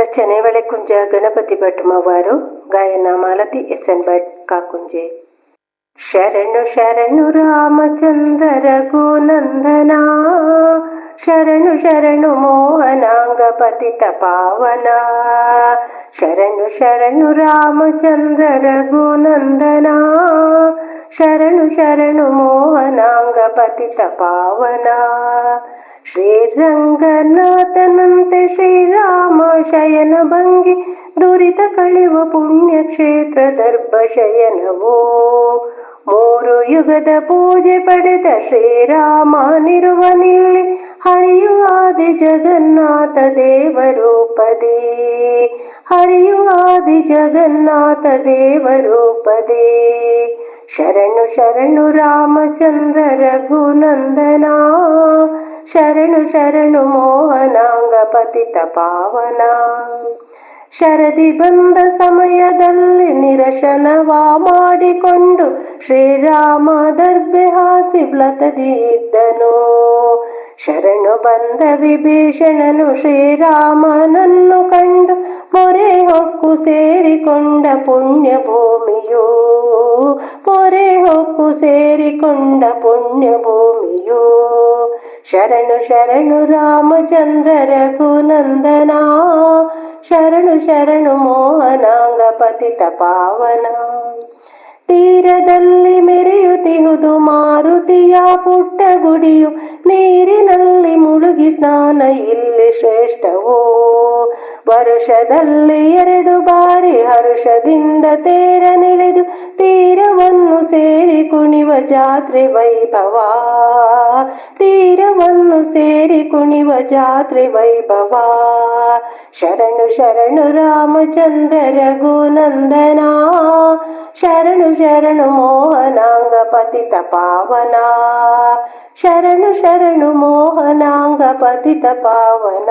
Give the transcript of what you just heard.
ರಚನೆ ಕುಂಜ ಗಣಪತಿ ಭಟ್ ಮವಾರು ಗಾಯನ ಮಾಲತಿ ಎಸ್ ಎನ್ ಭಟ್ ಕಾಕುಂಜೆ ಶರಣು ಶರಣು ರಾಮಚಂದ್ರ ರಘುನಂದನ ಶರಣು ಶರಣು ಮೋಹನಾಂಗ ಪತಿತ ಪಾವನ ಶರಣು ಶರಣು ರಾಮಚಂದ್ರ ರಘುನಂದನ ಶರಣು ಶರಣು ಮೋಹನಾಂಗ ಪತಿತ ಪಾವನ. ಶ್ರೀರಂಗನಾಥನಂತೆ ಶ್ರೀರಾಮ ಶಯನ ಭಂಗಿ, ದುರಿತ ಕಳೆವ ಪುಣ್ಯಕ್ಷೇತ್ರ ದರ್ಭ ಶಯನವೋ. ಮೂರು ಯುಗದ ಪೂಜೆ ಪಡೆದ ಶ್ರೀರಾಮನಿರುವ ನಿಲ್ಲಿ, ಹರಿಯುವಾದಿ ಜಗನ್ನಾಥ ದೇವರೂಪದಿ. ಹರಿಯುವಾದಿ ಜಗನ್ನಾಥ ದೇವರೂಪದಿ. ಶರಣು ಶರಣು ರಾಮಚಂದ್ರ ರಘುನಂದನ. ಶರಣು ಶರಣು ಮೋಹನಾಂಗ ಪತಿತ ಪಾವನ. ಶರದಿ ಬಂದ ಸಮಯದಲ್ಲಿ ನಿರಶನವ ಮಾಡಿಕೊಂಡು ಶ್ರೀರಾಮ ದರ್ಬೆ ಹಾಸಿ ಬ್ಲತದಿದ್ದನು ಶರಣು ಬಂದ ವಿಭೀಷಣನು ಶ್ರೀರಾಮನನ್ನು ಕಂಡು ಮೊರೆ ಹೊಕ್ಕು ಸೇರಿಕೊಂಡ ಪುಣ್ಯ ಭೂಮಿಯು ಮೊರೆ ಹೊಕ್ಕು ಸೇರಿಕೊಂಡ ಪುಣ್ಯ ಭೂಮಿಯು ಶರಣು ಶರಣು ರಾಮಚಂದ್ರ ರಘುನಂದನ ಶರಣು ಶರಣು ಮೋಹನಾಂಗ ಪತಿತ ಪಾವನ. ತೀರದಲ್ಲಿ ಮೆರೆಯುತ್ತಿಹುದು ಮಾರುತಿಯ ಪುಟ್ಟ ಗುಡಿಯು ನೀರಿನಲ್ಲಿ ಮುಳುಗಿ ಸ್ನಾನ ಇಲ್ಲಿ ಶ್ರೇಷ್ಠವೋ. ವರುಷದಲ್ಲಿ ಎರಡು ಬಾರಿ ಹರುಷದಿಂದ ತೇರ ನಿಳೆದು ತೀರವನ್ನು ಸೇರಿ ಕುಣಿವ ಜಾತ್ರೆ ವೈಭವ ತೀರವನ್ನು ಸೇರಿ ಕುಣಿವ ಜಾತ್ರೆ ವೈಭವ ಶರಣು ಶರಣು ರಾಮಚಂದ್ರ ರಘುನಂದನ ಶರಣು ಶರಣು ಮೋಹನಾಂಗ ಪತಿತ ಪಾವನ ಶರಣು ಶರಣು ಮೋಹನಾಂಗ ಪತಿತ ಪಾವನ